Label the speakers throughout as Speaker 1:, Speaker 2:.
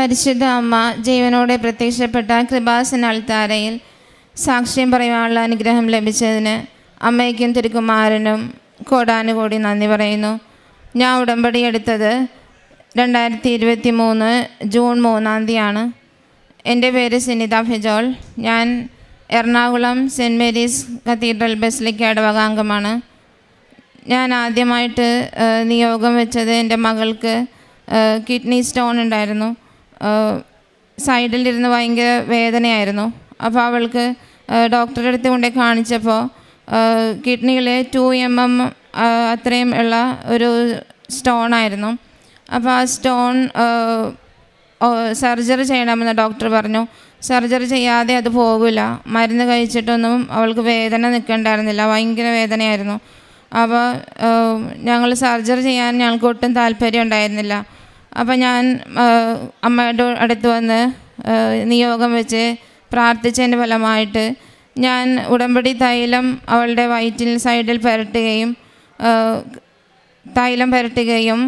Speaker 1: പരിശുദ്ധ അമ്മ ജീവനോടെ പ്രത്യക്ഷപ്പെട്ട കൃപാസന അൾത്താരയിൽ സാക്ഷ്യം പറയാനുള്ള അനുഗ്രഹം ലഭിച്ചതിന് അമ്മയ്ക്കും തിരുക്കുമാരനും കോടാനുകൂടി നന്ദി പറയുന്നു. ഞാൻ ഉടമ്പടി എടുത്തത് രണ്ടായിരത്തി ഇരുപത്തി മൂന്ന് ജൂൺ മൂന്നാം തീയതിയാണ്. എന്റെ പേര് സിനിത ഫിജോൾ. ഞാൻ എറണാകുളം സെന്റ് മേരീസ് കത്തീഡ്രൽ ബസിലേക്ക് ഇടവകാംഗമാണ് ഞാൻ ആദ്യമായിട്ട് നിയോഗം വെച്ചത് എന്റെ മകൾക്ക് കിഡ്നി സ്റ്റോൺ ഉണ്ടായിരുന്നു. സൈഡിലിരുന്ന് ഭയങ്കര വേദനയായിരുന്നു. അപ്പോൾ അവൾക്ക് ഡോക്ടറെ ഡോക്ടറുടെ അടുത്ത് കൊണ്ടേ കാണിച്ചപ്പോൾ കിഡ്നിയിൽ ടു എം എം അത്രയും ഉള്ള ഒരു സ്റ്റോൺ ആയിരുന്നു. അപ്പോൾ ആ സ്റ്റോൺ സർജറി ചെയ്യണമെന്ന് ഡോക്ടർ പറഞ്ഞു. സർജറി ചെയ്യാതെ അത് പോകില്ല മരുന്ന് കഴിച്ചിട്ടൊന്നും അവൾക്ക് വേദന നിൽക്കണ്ടായിരുന്നില്ല. ഭയങ്കര വേദനയായിരുന്നു. അപ്പോൾ ഞങ്ങൾ സർജറി ചെയ്യാൻ ഞങ്ങൾക്ക് ഒട്ടും താല്പര്യം ഉണ്ടായിരുന്നില്ല. അപ്പോൾ ഞാൻ അമ്മയുടെ അടുത്ത് വന്ന് നിയോഗം വെച്ച് പ്രാർത്ഥിച്ചതിന്റെ ഫലമായിട്ട് ഞാൻ ഉടമ്പടി തൈലം അവളുടെ വയറ്റിൽ സൈഡിൽ പുരട്ടുകയും തൈലം പുരട്ടുകയും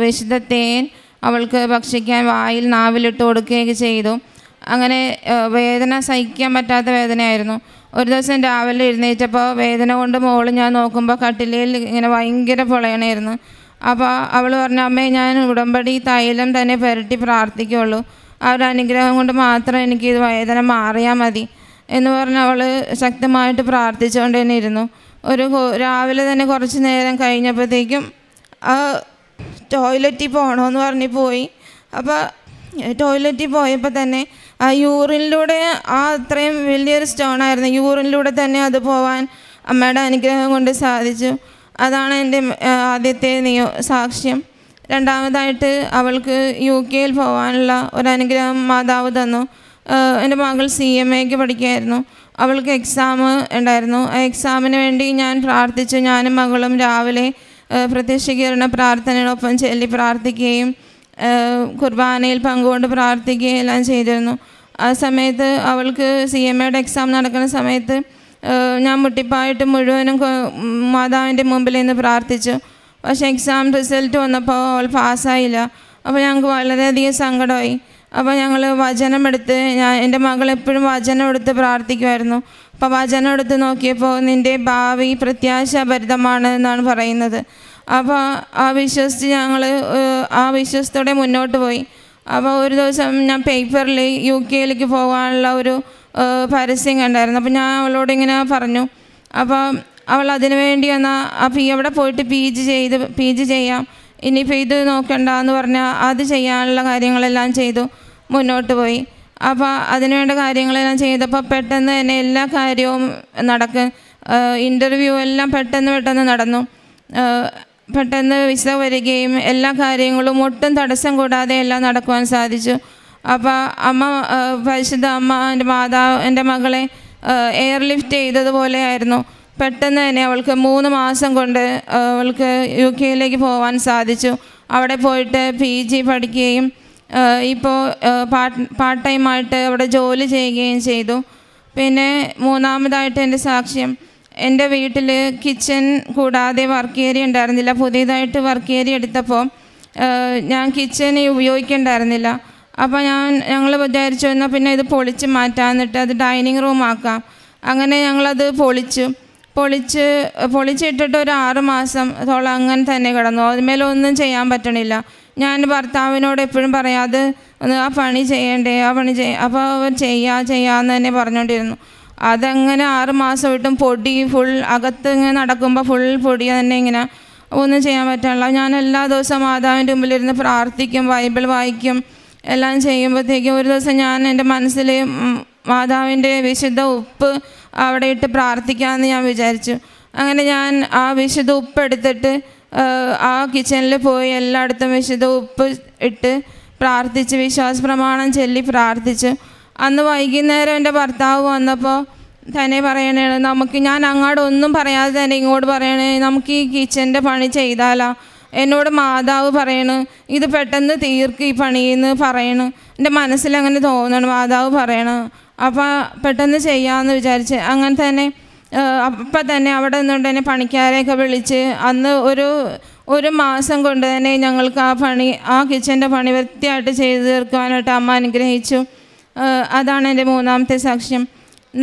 Speaker 1: വിശുദ്ധ തേൻ അവൾക്ക് ഭക്ഷിക്കാൻ വായിൽ നാവിലിട്ട് കൊടുക്കുകയൊക്കെ ചെയ്തു. അങ്ങനെ വേദന സഹിക്കാൻ പറ്റാത്ത വേദനയായിരുന്നു. ഒരു ദിവസം രാവിലെ എഴുന്നേറ്റപ്പോൾ വേദന കൊണ്ട് മോൾ ഞാൻ നോക്കുമ്പോൾ കട്ടിലയിൽ ഇങ്ങനെ ഭയങ്കര പൊളയണമായിരുന്നു അപ്പോൾ അവൾ പറഞ്ഞു അമ്മേ ഞാൻ ഉടമ്പടി തൈലം തന്നെ പുരട്ടി പ്രാർത്ഥിക്കുള്ളൂ. ആ ഒരു അനുഗ്രഹം കൊണ്ട് മാത്രം എനിക്ക് ഇത് വേദന മാറിയാൽ മതി. എന്ന് പറഞ്ഞ് അവൾ ശക്തമായിട്ട് പ്രാർത്ഥിച്ചുകൊണ്ട് തന്നെ ഇരുന്നു ഒരു രാവിലെ തന്നെ കുറച്ച് നേരം കഴിഞ്ഞപ്പോഴത്തേക്കും ആ ടോയ്ലറ്റിൽ പോകണമെന്ന് പറഞ്ഞ് പോയി. അപ്പോൾ ടോയ്ലറ്റിൽ പോയപ്പോൾ തന്നെ ആ യൂറിനിലൂടെ ആ അത്രയും വലിയൊരു സ്റ്റോണായിരുന്നു യൂറിനിലൂടെ തന്നെ അത് പോവാൻ അമ്മയുടെ അനുഗ്രഹം കൊണ്ട് സാധിച്ചു. അതാണ് എന്റെ ആദ്യത്തെ നിയോ സാക്ഷ്യം. രണ്ടാമതായിട്ട് അവൾക്ക് യു കെയിൽ പോകാനുള്ള ഒരു അനുഗ്രഹം മാതാവ് തന്നു. എന്റെ മകൾ സി എം എക്ക് പഠിക്കുകയായിരുന്നു. അവൾക്ക് എക്സാം ഉണ്ടായിരുന്നു. ആ എക്സാമിന് വേണ്ടി ഞാൻ പ്രാർത്ഥിച്ചു. ഞാനും മകളും രാവിലെ പ്രത്യക്ഷീകരണ പ്രാർത്ഥനയോടൊപ്പം ചൊല്ലി പ്രാർത്ഥിക്കുകയും കുർബാനയിൽ പങ്കുകൊണ്ട് പ്രാർത്ഥിക്കുകയും എല്ലാം ചെയ്തിരുന്നു. ആ സമയത്ത് അവൾക്ക് സി എം എയുടെ എക്സാം നടക്കുന്ന സമയത്ത് ഞാൻ മുട്ടിപ്പായിട്ട് മുഴുവനും മാതാവിന്റെ മുമ്പിൽ നിന്ന് പ്രാർത്ഥിച്ചു. പക്ഷേ എക്സാം റിസൾട്ട് വന്നപ്പോൾ അവൾ പാസ്സായില്ല. അപ്പോൾ ഞങ്ങൾക്ക് വളരെയധികം സങ്കടമായി. അപ്പോൾ ഞങ്ങൾ വചനം എടുത്ത് ഞാൻ എന്റെ മകൾ എപ്പോഴും വചനം എടുത്ത് പ്രാർത്ഥിക്കുമായിരുന്നു. അപ്പോൾ വചനം എടുത്ത് നോക്കിയപ്പോൾ നിന്റെ ഭാവി പ്രത്യാശാഭരിതമാണ് എന്നാണ് പറയുന്നത്. അപ്പോൾ ആ വിശ്വസിച്ച് ഞങ്ങൾ ആ വിശ്വസത്തോടെ മുന്നോട്ട് പോയി. അപ്പോൾ ഒരു ദിവസം ഞാൻ പേപ്പറിൽ യു കെയിലേക്ക് പോകാനുള്ള ഒരു പരസ്യം കണ്ടായിരുന്നു. അപ്പോൾ ഞാൻ അവളോട് ഇങ്ങനെ പറഞ്ഞു. അപ്പോൾ അവൾ അതിനു വേണ്ടി എന്നാൽ ആ പി അവിടെ പോയിട്ട് പി ജി ചെയ്ത് പി ജി ചെയ്യാം. ഇനിയിപ്പോൾ ഇത് നോക്കണ്ട എന്ന് പറഞ്ഞാൽ അത് ചെയ്യാനുള്ള കാര്യങ്ങളെല്ലാം ചെയ്തു. മുന്നോട്ട് പോയി. അപ്പോൾ അതിനുവേണ്ട കാര്യങ്ങളെല്ലാം ചെയ്തപ്പോൾ പെട്ടെന്ന് തന്നെ എല്ലാ കാര്യവും നടക്കും ഇന്റർവ്യൂ എല്ലാം പെട്ടെന്ന് പെട്ടെന്ന് നടന്നു. പെട്ടെന്ന് വിസ വരികയും എല്ലാ കാര്യങ്ങളും ഒട്ടും തടസ്സം കൂടാതെ എല്ലാം നടക്കുവാൻ സാധിച്ചു. അപ്പോൾ അമ്മ പരിശുദ്ധ അമ്മ എന്റെ മാതാവ് എന്റെ മകളെ എയർ ലിഫ്റ്റ് ചെയ്തതുപോലെ ആയിരുന്നു. പെട്ടെന്ന് തന്നെ അവൾക്ക് മൂന്ന് മാസം കൊണ്ട് അവൾക്ക് യു കെയിലേക്ക് പോകാൻ സാധിച്ചു. അവിടെ പോയിട്ട് പി ജി പഠിക്കുകയും ഇപ്പോൾ പാർട്ട് പാർട്ട് ടൈമായിട്ട് അവിടെ ജോലി ചെയ്യുകയും ചെയ്തു. പിന്നെ മൂന്നാമതായിട്ട് എന്റെ സാക്ഷ്യം എന്റെ വീട്ടിൽ കിച്ചൺ കൂടാതെ വർക്ക് ഏരിയ ഉണ്ടായിരുന്നില്ല. പുതിയതായിട്ട് വർക്ക് ഏരിയ എടുത്തപ്പോൾ ഞാൻ കിച്ചൺ ഉപയോഗിക്കണ്ടായിരുന്നില്ല. അപ്പോൾ ഞാൻ ഞങ്ങൾ വിചാരിച്ചു എന്നാൽ പിന്നെ ഇത് പൊളിച്ച് മാറ്റാന്നിട്ട് അത് ഡൈനിങ് റൂം ആക്കാം. അങ്ങനെ ഞങ്ങളത് പൊളിച്ചു. പൊളിച്ച് പൊളിച്ചിട്ടിട്ട് ഒരു ആറ് മാസം തോളം അങ്ങനെ തന്നെ കിടന്നു. അതിന്മേലൊന്നും ചെയ്യാൻ പറ്റണില്ല. ഞാൻ ഭർത്താവിനോട് എപ്പോഴും പറയാതെ ഒന്ന് ആ പണി ചെയ്യണ്ടേ ആ പണി ചെയ്യ അപ്പോൾ അവർ ചെയ്യാ ചെയ്യാന്ന് തന്നെ പറഞ്ഞുകൊണ്ടിരുന്നു അതങ്ങനെ ആറ് മാസം വിട്ടും പൊടി ഫുൾ അകത്ത് ഇങ്ങനെ നടക്കുമ്പോൾ ഫുൾ പൊടി തന്നെ ഇങ്ങനെ ഒന്നും ചെയ്യാൻ പറ്റില്ല ഞാൻ എല്ലാ ദിവസവും മാതാവിന്റെ മുമ്പിലിരുന്ന് പ്രാർത്ഥിക്കും ബൈബിൾ വായിക്കും. എല്ലാം ചെയ്യുമ്പോഴത്തേക്കും ഒരു ദിവസം ഞാൻ എന്റെ മനസ്സിൽ മാതാവിന്റെ വിശുദ്ധ ഉപ്പ് അവിടെ ഇട്ട് പ്രാർത്ഥിക്കാമെന്ന് ഞാൻ വിചാരിച്ചു. അങ്ങനെ ഞാൻ ആ വിശുദ്ധ ഉപ്പ് എടുത്തിട്ട് ആ, ആ കിച്ചണിൽ പോയി എല്ലായിടത്തും വിശുദ്ധ ഉപ്പ് ഇട്ട് പ്രാർത്ഥിച്ച് വിശ്വാസ പ്രമാണം ചൊല്ലി പ്രാർത്ഥിച്ചു. അന്ന് വൈകുന്നേരം എന്റെ ഭർത്താവ് വന്നപ്പോൾ തന്നെ പറയണേ നമുക്ക് ഞാൻ അങ്ങോട്ട് ഒന്നും പറയാതെ തന്നെ ഇങ്ങോട്ട് പറയണേ നമുക്ക് ഈ കിച്ചന്റെ പണി ചെയ്താലാ? എന്നോട് മാതാവ് പറയണ് ഇത് പെട്ടെന്ന് തീർക്ക് ഈ പണിയെന്ന് പറയണ്. എന്റെ മനസ്സിൽ അങ്ങനെ തോന്നണം മാതാവ് പറയണ്. അപ്പോൾ പെട്ടെന്ന് ചെയ്യാമെന്ന് വിചാരിച്ച് അങ്ങനെ തന്നെ അപ്പം തന്നെ അവിടെ നിന്നുകൊണ്ട് തന്നെ പണിക്കാരെയൊക്കെ വിളിച്ച് അന്ന് ഒരു ഒരു മാസം കൊണ്ട് തന്നെ ഞങ്ങൾക്ക് ആ പണി ആ കിച്ചന്റെ പണി വൃത്തിയായിട്ട് ചെയ്തു തീർക്കുവാനായിട്ട് അമ്മ അനുഗ്രഹിച്ചു. അതാണ് എന്റെ മൂന്നാമത്തെ സാക്ഷ്യം.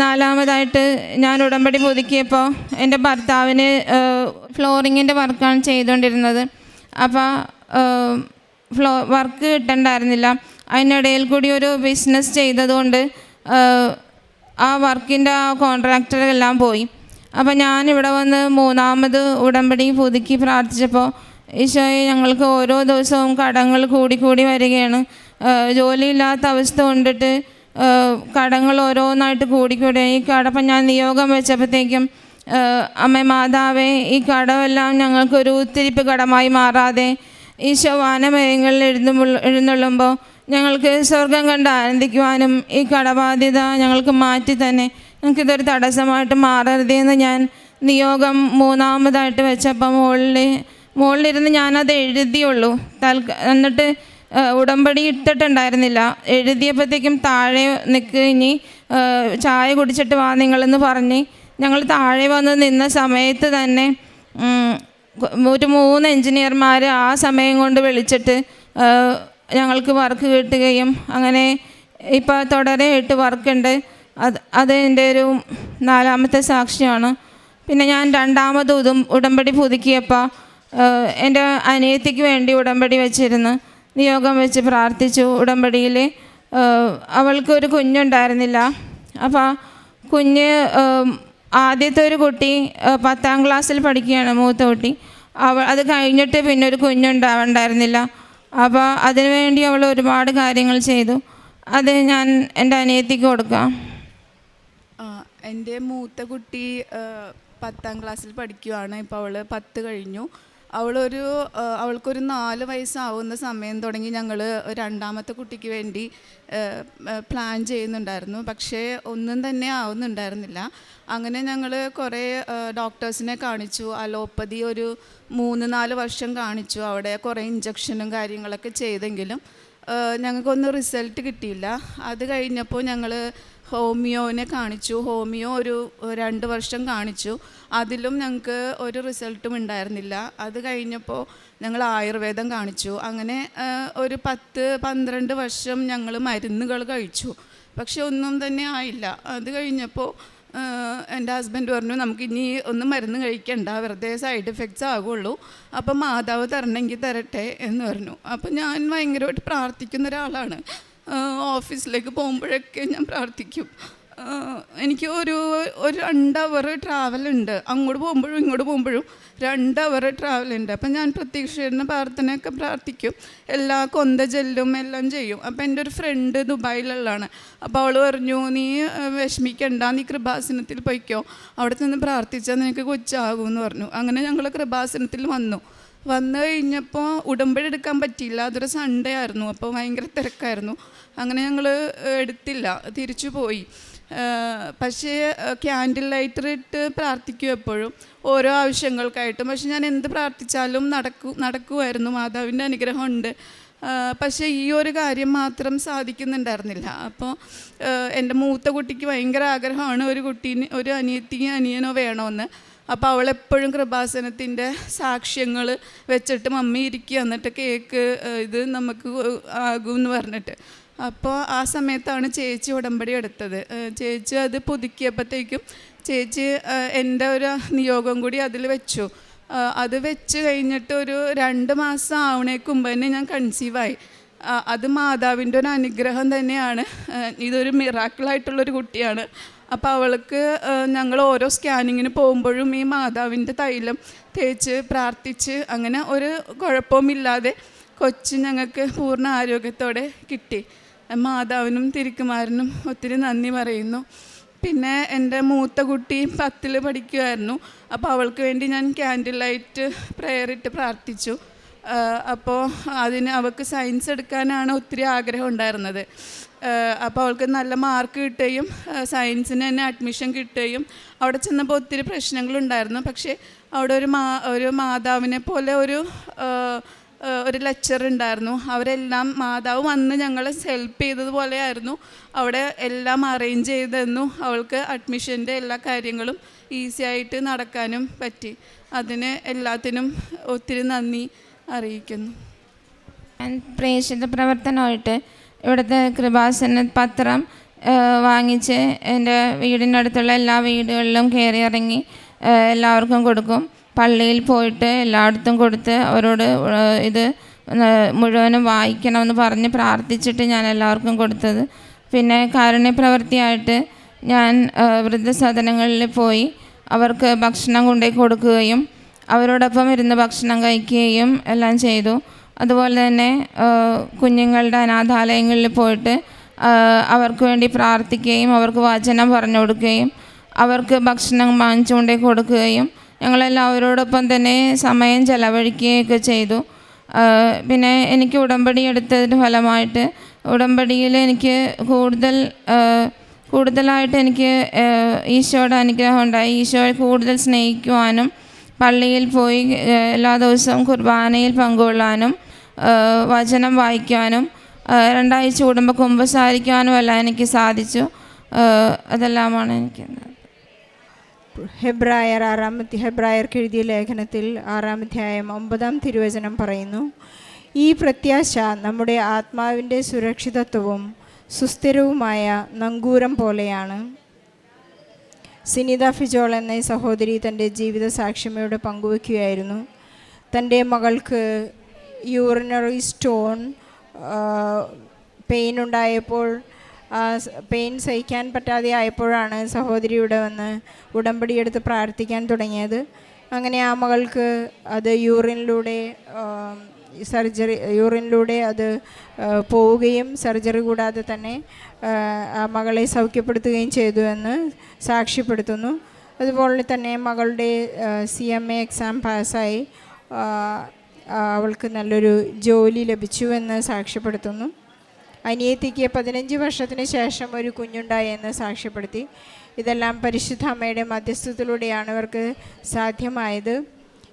Speaker 1: നാലാമതായിട്ട് ഞാൻ ഉടമ്പടി പുതുക്കിയപ്പോൾ എന്റെ ഭർത്താവിന് ഫ്ലോറിങ്ങിന്റെ വർക്കാണ് ചെയ്തുകൊണ്ടിരുന്നത്. അപ്പോൾ ഫ്ലോ വർക്ക് കിട്ടണ്ടായിരുന്നില്ല. അതിനിടയിൽ കൂടി ഒരു ബിസിനസ് ചെയ്തതുകൊണ്ട് ആ, വർക്കിന്റെ ആ കോൺട്രാക്ടറെല്ലാം പോയി. അപ്പോൾ ഞാനിവിടെ വന്ന് മൂന്നാമത് ഉടമ്പടി പുതുക്കി പ്രാർത്ഥിച്ചപ്പോൾ ഈശോയെ ഞങ്ങൾക്ക് ഓരോ ദിവസവും കടങ്ങൾ കൂടി കൂടി വരികയാണ്. ജോലിയില്ലാത്ത അവസ്ഥ കൊണ്ടിട്ട് കടങ്ങൾ ഓരോന്നായിട്ട് കൂടിക്കൂടി കൂടി. ഈ കടപ്പം ഞാൻ നിയോഗം വെച്ചപ്പോഴത്തേക്കും അമ്മ മാതാവേ ഈ കടമെല്ലാം ഞങ്ങൾക്കൊരു ഉത്തിരിപ്പ് കടമായി മാറാതെ ഈശോ വാനമയങ്ങളിൽ എഴുതുമ്പോൾ എഴുന്നള്ളുമ്പോൾ ഞങ്ങൾക്ക് സ്വർഗം കണ്ട് ആനന്ദിക്കുവാനും ഈ കടബാധ്യത ഞങ്ങൾക്ക് മാറ്റി തന്നെ ഞങ്ങൾക്കിതൊരു തടസ്സമായിട്ട് മാറരുതെന്ന് ഞാൻ നിയോഗം മൂന്നാമതായിട്ട് വെച്ചപ്പോൾ മുകളിൽ മുകളിലിരുന്ന് ഞാനത് എഴുതിയുള്ളൂ. തൽക്ക എന്നിട്ട് ഉടമ്പടി ഇട്ടിട്ടുണ്ടായിരുന്നില്ല. എഴുതിയപ്പോഴത്തേക്കും താഴെ നിൽക്കുക ഇനി ചായ കുടിച്ചിട്ട് വാ നിങ്ങളെന്ന് പറഞ്ഞ് ഞങ്ങൾ താഴെ വന്ന് നിന്ന സമയത്ത് തന്നെ ഒരു മൂന്ന് എൻജിനീയർമാർ ആ സമയം കൊണ്ട് വിളിച്ചിട്ട് ഞങ്ങൾക്ക് വർക്ക് കിട്ടുകയും അങ്ങനെ ഇപ്പോൾ തുടരെ എട്ട് വർക്കുണ്ട്. അത് അത് എന്റെ ഒരു നാലാമത്തെ സാക്ഷിയാണ്. പിന്നെ ഞാൻ രണ്ടാമത് ഉതും ഉടമ്പടി പുതുക്കിയപ്പോൾ എന്റെ അനിയത്തിക്ക് വേണ്ടി ഉടമ്പടി വെച്ചിരുന്നു നിയോഗം വെച്ച് പ്രാർത്ഥിച്ചു ഉടമ്പടിയിൽ അവൾക്കൊരു കുഞ്ഞുണ്ടായിരുന്നില്ല. അപ്പോൾ കുഞ്ഞ് ആദ്യത്തെ ഒരു കുട്ടി പത്താം ക്ലാസ്സിൽ പഠിക്കുകയാണ് മൂത്ത കുട്ടി. അവൾ അത് കഴിഞ്ഞിട്ട് പിന്നെ ഒരു കുഞ്ഞുണ്ടാവണ്ടായിരുന്നില്ല. അപ്പോൾ അതിനുവേണ്ടി അവൾ ഒരുപാട് കാര്യങ്ങൾ ചെയ്തു. അത് ഞാൻ എന്റെ അനിയത്തിക്ക് കൊടുക്കാം.
Speaker 2: എന്റെ മൂത്ത കുട്ടി പത്താം ക്ലാസ്സിൽ പഠിക്കുവാണ്. ഇപ്പോൾ അവൾ പത്ത് കഴിഞ്ഞു. അവളൊരു അവൾക്കൊരു നാല് വയസ്സാവുന്ന സമയം തുടങ്ങി ഞങ്ങൾ രണ്ടാമത്തെ കുട്ടിക്ക് വേണ്ടി പ്ലാൻ ചെയ്യുന്നുണ്ടായിരുന്നു. പക്ഷേ ഒന്നും തന്നെ ആവുന്നുണ്ടായിരുന്നില്ല. അങ്ങനെ ഞങ്ങൾ കുറേ ഡോക്ടേഴ്സിനെ കാണിച്ചു. അലോപ്പതി ഒരു മൂന്ന് നാല് വർഷം കാണിച്ചു. അവിടെ കുറേ ഇഞ്ചക്ഷനും കാര്യങ്ങളൊക്കെ ചെയ്തെങ്കിലും ഞങ്ങൾക്കൊന്നും റിസൾട്ട് കിട്ടിയില്ല. അത് കഴിഞ്ഞപ്പോൾ ഞങ്ങൾ ഹോമിയോനെ കാണിച്ചു. ഹോമിയോ ഒരു രണ്ട് വർഷം കാണിച്ചു. അതിലും ഞങ്ങൾക്ക് ഒരു റിസൾട്ടും ഉണ്ടായിരുന്നില്ല. അത് കഴിഞ്ഞപ്പോൾ ഞങ്ങൾ ആയുർവേദം കാണിച്ചു. അങ്ങനെ ഒരു പത്ത് പന്ത്രണ്ട് വർഷം ഞങ്ങൾ മരുന്നുകൾ കഴിച്ചു. പക്ഷെ ഒന്നും തന്നെ ആയില്ല. അത് കഴിഞ്ഞപ്പോൾ എന്റെ ഹസ്ബൻഡ് പറഞ്ഞു നമുക്ക് ഇനി ഒന്നും മരുന്ന് കഴിക്കണ്ട. വെറുതെ സൈഡ് എഫക്ട്സ് ആകുള്ളൂ അപ്പം മാതാവ് തരണമെങ്കിൽ തരട്ടെ എന്ന് പറഞ്ഞു. അപ്പം ഞാൻ ഭയങ്കരമായിട്ട് പ്രാർത്ഥിക്കുന്ന ഒരാളാണ്. ഓഫീസിലേക്ക് പോകുമ്പോഴൊക്കെ ഞാൻ പ്രാർത്ഥിക്കും. എനിക്ക് ഒരു ഒരു രണ്ട് അവർ ട്രാവൽ ഉണ്ട്. അങ്ങോട്ട് പോകുമ്പോഴും ഇങ്ങോട്ട് പോകുമ്പോഴും രണ്ട് അവർ ട്രാവൽ ഉണ്ട്. അപ്പം ഞാൻ പ്രത്യക്ഷീകരണ പ്രാർത്ഥനയൊക്കെ പ്രാർത്ഥിക്കും. എല്ലാ കൊന്ത ജെല്ലും എല്ലാം ചെയ്യും. അപ്പം എന്റെ ഒരു ഫ്രണ്ട് ദുബായിലുള്ളതാണ്. അപ്പോൾ അവൾ പറഞ്ഞു നീ വിഷമിക്കണ്ട. നീ കൃപാസനത്തിൽ പോയിക്കോ. അവിടെ നിന്ന് പ്രാർത്ഥിച്ചാൽ നിനക്ക് കൊച്ചാകും എന്ന് പറഞ്ഞു. അങ്ങനെ ഞങ്ങൾ കൃപാസനത്തിൽ വന്നു. വന്നു കഴിഞ്ഞപ്പോൾ ഉടമ്പടി എടുക്കാൻ പറ്റിയില്ല. അതൊരു സൺഡേ ആയിരുന്നു. അപ്പോൾ ഭയങ്കര തിരക്കായിരുന്നു. അങ്ങനെ ഞങ്ങൾ എടുത്തില്ല. തിരിച്ചു പോയി. പക്ഷേ ക്യാൻഡിൽ ലൈറ്റർ ഇട്ട് പ്രാർത്ഥിക്കും എപ്പോഴും. ഓരോ ആവശ്യങ്ങൾക്കായിട്ടും. പക്ഷെ ഞാൻ എന്ത് പ്രാർത്ഥിച്ചാലും നടക്കു നടക്കുമായിരുന്നു മാതാവിന്റെ അനുഗ്രഹമുണ്ട്. പക്ഷേ ഈ ഒരു കാര്യം മാത്രം സാധിക്കുന്നുണ്ടായിരുന്നില്ല. അപ്പോൾ എന്റെ മൂത്ത കുട്ടിക്ക് ഭയങ്കര ആഗ്രഹമാണ് ഒരു കുട്ടീന് ഒരു അനിയത്തിയും അനിയനോ വേണമെന്ന് അപ്പോൾ അവളെപ്പോഴും കൃപാസനത്തിന്റെ സാക്ഷ്യങ്ങൾ വെച്ചിട്ട് മമ്മി ഇരിക്കുക എന്നിട്ട് കേക്ക് ഇത് നമുക്ക് ആകും എന്ന് പറഞ്ഞിട്ട്. അപ്പോൾ ആ സമയത്താണ് ചേച്ചി ഉടമ്പടി എടുത്തത്. ചേച്ചി അത് പുതുക്കിയപ്പോഴത്തേക്കും ചേച്ചി എന്റെ ഒരു നിയോഗം കൂടി അതിൽ വെച്ചു. അത് വെച്ച് കഴിഞ്ഞിട്ട് ഒരു രണ്ട് മാസം ആവണേക്ക് തന്നെ ഞാൻ കൺസീവായി. അത് മാതാവിന്റെ ഒരു അനുഗ്രഹം തന്നെയാണ്. ഇതൊരു മിറാക്കിളായിട്ടുള്ളൊരു കുട്ടിയാണ്. അപ്പോൾ അവൾക്ക് ഞങ്ങൾ ഓരോ സ്കാനിങ്ങിന് പോകുമ്പോഴും ഈ മാതാവിന്റെ തൈലം തേച്ച് പ്രാർത്ഥിച്ച് അങ്ങനെ ഒരു കുഴപ്പവുമില്ലാതെ കൊച്ചു ഞങ്ങൾക്ക് പൂർണ ആരോഗ്യത്തോടെ കിട്ടി. മാതാവിനും തിരിക്കുമാരനും ഒത്തിരി നന്ദി പറയുന്നു. പിന്നെ എന്റെ മൂത്ത കുട്ടി പത്തിൽ പഠിക്കുമായിരുന്നു അപ്പോൾ അവൾക്ക് വേണ്ടി ഞാൻ ക്യാൻഡിൽ ലൈറ്റ് പ്രെയർ ഇട്ട് പ്രാർത്ഥിച്ചു. അപ്പോൾ അതിന് അവൾക്ക് സയൻസ് എടുക്കാനാണ് ഒത്തിരി ആഗ്രഹം ഉണ്ടായിരുന്നത്. അപ്പോൾ അവൾക്ക് നല്ല മാർക്ക് കിട്ടുകയും സയൻസിന് തന്നെ അഡ്മിഷൻ കിട്ടുകയും അവിടെ ചെന്നപ്പോൾ ഒത്തിരി പ്രശ്നങ്ങളുണ്ടായിരുന്നു പക്ഷേ അവിടെ ഒരു മാ ഒരു മാതാവിനെ പോലെ ഒരു ഒരു ലെക്ചർ ഉണ്ടായിരുന്നു. അവരെല്ലാം മാതാവ് വന്ന് ഞങ്ങളെ ഹെൽപ്പ് ചെയ്തതുപോലെയായിരുന്നു അവിടെ എല്ലാം അറേഞ്ച് ചെയ്തെന്നു അവൾക്ക് അഡ്മിഷന്റെ എല്ലാ കാര്യങ്ങളും ഈസി ആയിട്ട് നടക്കാനും പറ്റി. അതിന് എല്ലാത്തിനും ഒത്തിരി നന്ദി അറിയിക്കുന്നു.
Speaker 1: പ്രേക്ഷിത പ്രവർത്തനമായിട്ട് ഇവിടുത്തെ കൃപാസന പത്രം വാങ്ങിച്ച് എന്റെ വീടിനടുത്തുള്ള എല്ലാ വീടുകളിലും കയറി ഇറങ്ങി എല്ലാവർക്കും കൊടുക്കും. പള്ളിയിൽ പോയിട്ട് എല്ലായിടത്തും കൊടുത്ത് അവരോട് ഇത് മുഴുവനും വായിക്കണമെന്ന് പറഞ്ഞ് പ്രാർത്ഥിച്ചിട്ട് ഞാൻ എല്ലാവർക്കും കൊടുത്തത്. പിന്നെ കാരുണ്യപ്രവൃത്തിയായിട്ട് ഞാൻ വൃദ്ധസദനങ്ങളിൽ പോയി അവർക്ക് ഭക്ഷണം കൊണ്ടുപോയി കൊടുക്കുകയും അവരോടൊപ്പം ഇരുന്ന് ഭക്ഷണം കഴിക്കുകയും എല്ലാം ചെയ്തു. അതുപോലെ തന്നെ കുഞ്ഞുങ്ങളുടെ അനാഥാലയങ്ങളിൽ പോയിട്ട് അവർക്ക് വേണ്ടി പ്രാർത്ഥിക്കുകയും അവർക്ക് വചനം പറഞ്ഞു കൊടുക്കുകയും അവർക്ക് ഭക്ഷണം വാങ്ങിച്ചു കൊണ്ടേ കൊടുക്കുകയും ഞങ്ങളെല്ലാവരോടൊപ്പം തന്നെ സമയം ചെലവഴിക്കുകയൊക്കെ ചെയ്തു. പിന്നെ എനിക്ക് ഉടമ്പടി എടുത്തതിന്റെ ഫലമായിട്ട് ഉടമ്പടിയിൽ എനിക്ക് കൂടുതൽ കൂടുതലായിട്ട് എനിക്ക് ഈശോയുടെ അനുഗ്രഹം ഉണ്ടായി. ഈശോയെ കൂടുതൽ സ്നേഹിക്കുവാനും പള്ളിയിൽ പോയി എല്ലാ ദിവസവും കുർബാനയിൽ പങ്കുകൊള്ളാനും വചനം വായിക്കുവാനും രണ്ടാഴ്ച കൂടുമ്പോൾ കുമ്പസാരിക്കുവാനും എല്ലാം എനിക്ക് സാധിച്ചു. അതെല്ലാമാണ് എനിക്ക്
Speaker 3: ഹെബ്രായർ ആറാമത്തെ ഹെബ്രായർക്ക് എഴുതിയ ലേഖനത്തിൽ ആറാം അധ്യായം ഒമ്പതാം തിരുവചനം പറയുന്നു ഈ പ്രത്യാശ നമ്മുടെ ആത്മാവിന്റെ സുരക്ഷിതത്വവും സുസ്ഥിരവുമായ നങ്കൂരം പോലെയാണ്. സിനിത ഫിജോൾ എന്ന സഹോദരി തന്റെ ജീവിത സാക്ഷിമയോട് പങ്കുവയ്ക്കുകയായിരുന്നു തന്റെ മകൾക്ക് യൂറിനറി സ്റ്റോൺ പെയിൻ ഉണ്ടായപ്പോൾ പെയിൻ സഹിക്കാൻ പറ്റാതെ ആയപ്പോഴാണ് സഹോദരി ഇവിടെ വന്ന് ഉടമ്പടി എടുത്ത് പ്രാർത്ഥിക്കാൻ തുടങ്ങിയത്. അങ്ങനെ ആ മകൾക്ക് അത് യൂറിനിലൂടെ സർജറി യൂറിനിലൂടെ അത് പോവുകയും സർജറി കൂടാതെ തന്നെ ആ, മകളെ സൗഖ്യപ്പെടുത്തുകയും ചെയ്തു എന്ന് സാക്ഷ്യപ്പെടുത്തുന്നു. അതുപോലെ തന്നെ മകളുടെ സി എം എ എക്സാം പാസ്സായി. അവൾക്ക് നല്ലൊരു ജോലി ലഭിച്ചുവെന്ന് സാക്ഷ്യപ്പെടുത്തുന്നു. അനിയത്തിക്ക് പതിനഞ്ച് വർഷത്തിന് ശേഷം ഒരു കുഞ്ഞുണ്ടായി എന്ന് സാക്ഷ്യപ്പെടുത്തി. ഇതെല്ലാം പരിശുദ്ധ അമ്മയുടെ മധ്യസ്ഥത്തിലൂടെയാണ് അവർക്ക് സാധ്യമായത്.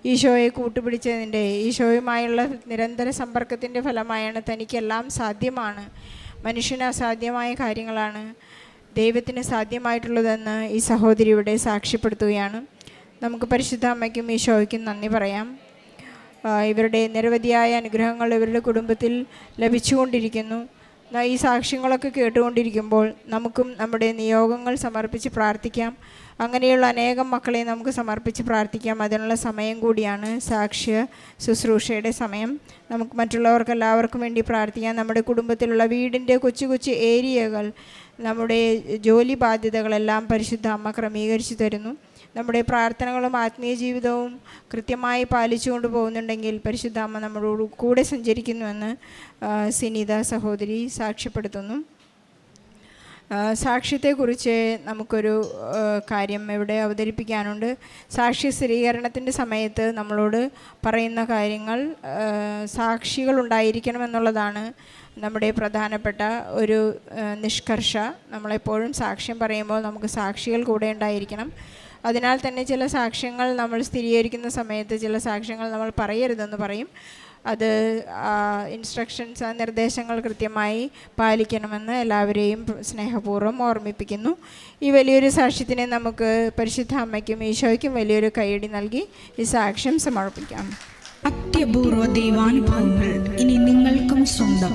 Speaker 3: ഈശോയെ കൂട്ടുപിടിച്ചതിന്റെ ഈശോയുമായുള്ള നിരന്തര സമ്പർക്കത്തിന്റെ ഫലമായാണ് തനിക്കെല്ലാം സാധ്യമാണ്. മനുഷ്യന് അസാധ്യമായ കാര്യങ്ങളാണ് ദൈവത്തിന് സാധ്യമായിട്ടുള്ളതെന്ന് ഈ സഹോദരി ഇവിടെ സാക്ഷ്യപ്പെടുത്തുകയാണ്. നമുക്ക് പരിശുദ്ധ അമ്മയ്ക്കും ഈശോയ്ക്കും നന്ദി പറയാം. ഇവരുടെ നിരവധിയായ അനുഗ്രഹങ്ങൾ ഇവരുടെ കുടുംബത്തിൽ ലഭിച്ചുകൊണ്ടിരിക്കുന്നു. ഈ സാക്ഷ്യങ്ങളൊക്കെ കേട്ടുകൊണ്ടിരിക്കുമ്പോൾ നമുക്കും നമ്മുടെ നിയോഗങ്ങൾ സമർപ്പിച്ച് പ്രാർത്ഥിക്കാം. അങ്ങനെയുള്ള അനേകം മക്കളെ നമുക്ക് സമർപ്പിച്ച് പ്രാർത്ഥിക്കാം. അതിനുള്ള സമയം കൂടിയാണ് സാക്ഷ്യ ശുശ്രൂഷയുടെ സമയം. നമുക്ക് മറ്റുള്ളവർക്ക് എല്ലാവർക്കും വേണ്ടി പ്രാർത്ഥിക്കാം. നമ്മുടെ കുടുംബത്തിലുള്ള വീടിന്റെ കൊച്ചു കൊച്ചു ഏരിയകൾ നമ്മുടെ ജോലി ബാധ്യതകളെല്ലാം പരിശുദ്ധ അമ്മ ക്രമീകരിച്ചു തരുന്നു. നമ്മുടെ പ്രാർത്ഥനകളും ആത്മീയ ജീവിതവും കൃത്യമായി പാലിച്ചുകൊണ്ട് പോകുന്നുണ്ടെങ്കിൽ പരിശുദ്ധ അമ്മ നമ്മളോട് കൂടെ സഞ്ചരിക്കുന്നുവെന്ന് സിനിത സഹോദരി സാക്ഷ്യപ്പെടുത്തുന്നു. സാക്ഷ്യത്തെക്കുറിച്ച് നമുക്കൊരു കാര്യം ഇവിടെ അവതരിപ്പിക്കാനുണ്ട്. സാക്ഷ്യ സ്ഥിരീകരണത്തിന്റെ സമയത്ത് നമ്മളോട് പറയുന്ന കാര്യങ്ങൾ സാക്ഷികൾ സാക്ഷികളുണ്ടായിരിക്കണമെന്നുള്ളതാണ് നമ്മുടെ പ്രധാനപ്പെട്ട ഒരു നിഷ്കർഷ. നമ്മളെപ്പോഴും സാക്ഷ്യം പറയുമ്പോൾ നമുക്ക് സാക്ഷികൾ കൂടെ ഉണ്ടായിരിക്കണം. അതിനാൽ തന്നെ ചില സാക്ഷ്യങ്ങൾ നമ്മൾ സ്ഥിരീകരിക്കുന്ന സമയത്ത് ചില സാക്ഷ്യങ്ങൾ നമ്മൾ പറയരുതെന്ന് പറയും. അത് ഇൻസ്ട്രക്ഷൻസ് ആ നിർദ്ദേശങ്ങൾ കൃത്യമായി പാലിക്കണമെന്ന് എല്ലാവരെയും സ്നേഹപൂർവം ഓർമ്മിപ്പിക്കുന്നു. ഈ വലിയൊരു സാക്ഷ്യത്തിനെ നമുക്ക് പരിശുദ്ധ അമ്മയ്ക്കും ഈശോയ്ക്കും വലിയൊരു കൈയടി നൽകി ഈ സാക്ഷ്യം സമർപ്പിക്കാം.
Speaker 4: അത്യപൂർവ ദൈവാനുഭവങ്ങൾ ഇനി നിങ്ങൾക്കും സ്വന്തം.